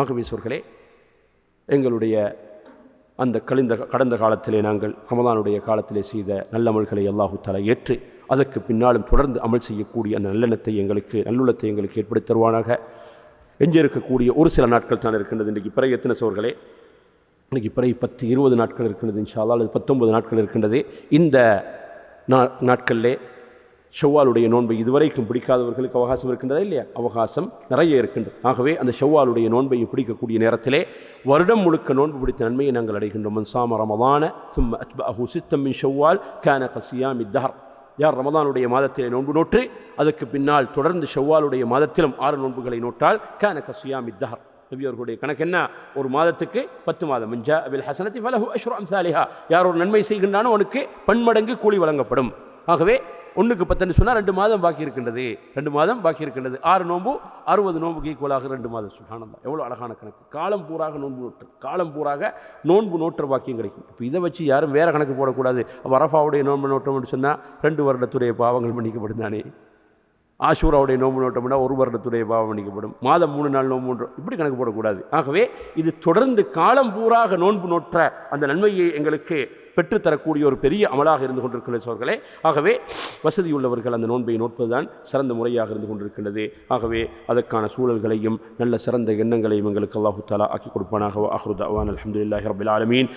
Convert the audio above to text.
ஆகவே சொர்களே எங்களுடைய அந்த கழிந்த கடந்த காலத்திலே நாங்கள் ரமதானுடைய காலத்திலே செய்த நல்லமல்களை அல்லாஹு தலா ஏற்று அதற்கு பின்னாலும் தொடர்ந்து அமல் செய்யக்கூடிய அந்த நல்லெண்ணத்தை எங்களுக்கு நல்லுள்ளத்தை எங்களுக்கு ஏற்படுத்தி தருவானாக. எஞ்சிருக்கக்கூடிய ஒரு சில நாட்கள் தான் இருக்கின்றது. இன்றைக்கு பிறகு எத்தனை சோர்களே? இன்றைக்கு பிறகு பத்து இருபது நாட்கள் இருக்கின்றது. இன்ஷா அல்லாஹ் அல்லது பத்தொன்பது நாட்கள் இருக்கின்றது. இந்த நா நாட்களிலே ஷவ்வாலுடைய நோன்பை இதுவரைக்கும் பிடிக்காதவர்களுக்கு அவகாசம் இருக்கின்றதா இல்லையா? அவகாசம் நிறைய இருக்கின்றது. ஆகவே அந்த ஷவ்வாலுடைய நோன்பை பிடிக்கக்கூடிய நேரத்திலே வருடம் முழுக்க நோன்பு பிடித்த நன்மையை நாங்கள் அடைகின்றோம். மன்சாம ரமதான சும் அஹு சித்தம் மின் ஷவ்வால் கான கசியாமி தஹர். யார் ரமதானுடைய மாதத்திலே நோன்பு நோற்று அதற்கு பின்னால் தொடர்ந்து ஷவ்வாலுடைய மாதத்திலும் ஆறு நோன்புகளை நோட்டால் கான கசியா தஹர். நபி அவர்களுடைய கணக்கு என்ன? ஒரு மாதத்துக்கு பத்து மாதம். மஞ்சா அபில் ஹசனத்தி ஃபலஹு அஷ்ரு அம்சாலிஹா. யார் ஒரு நன்மை செய்கின்றானோ அவனுக்கு பன்மடங்கு கூலி வழங்கப்படும். ஆகவே ஒன்றுக்கு பத்துன்னு சொன்னால் ரெண்டு மாதம் பாக்கி இருக்கின்றது. ரெண்டு மாதம் பாக்கி இருக்கின்றது. ஆறு நோன்பு அறுபது நோன்புக்கு ஈக்குவலாக ரெண்டு மாதம். சுகானந்தா எவ்வளோ அழகான கணக்கு. காலம் பூராக நோன்பு நோட்டு காலம் பூராக நோன்பு நோட்டுற பாக்கியம் கிடைக்கும். இப்போ இதை வச்சு யாரும் வேறு கணக்கு போடக்கூடாது. வரஃபாவுடைய நோன்பு நோட்டம்னு சொன்னால் ரெண்டு வருடத்துடைய பாவங்கள் மன்னிக்கப்படும் தானே. ஆஷூராவுடைய நோன்பு நோட்டம்னா ஒரு வருடத்துடைய பாவம் மன்னிக்கப்படும். மாதம் மூணு நாள் நோம்பு நோட்டம் இப்படி கணக்கு போடக்கூடாது. ஆகவே இது தொடர்ந்து காலம் பூராக நோன்பு நோற்ற அந்த நன்மையை எங்களுக்கு பெற்றுத்தரக்கூடிய ஒரு பெரிய அமலாக இருந்து கொண்டிருக்கின்ற சோர்களே. ஆகவே வசதியுள்ளவர்கள் அந்த நோன்பை நோட்பதுதான் சிறந்த முறையாக இருந்து கொண்டிருக்கின்றது. ஆகவே அதற்கான சூழல்களையும் நல்ல சிறந்த எண்ணங்களையும் எங்களுக்கு அல்லாஹு தாலா ஆக்கி கொடுப்பானாக. அஹ்ருத் அவான் அலமதுல்லாஹி ரபில் ஆலமீன்.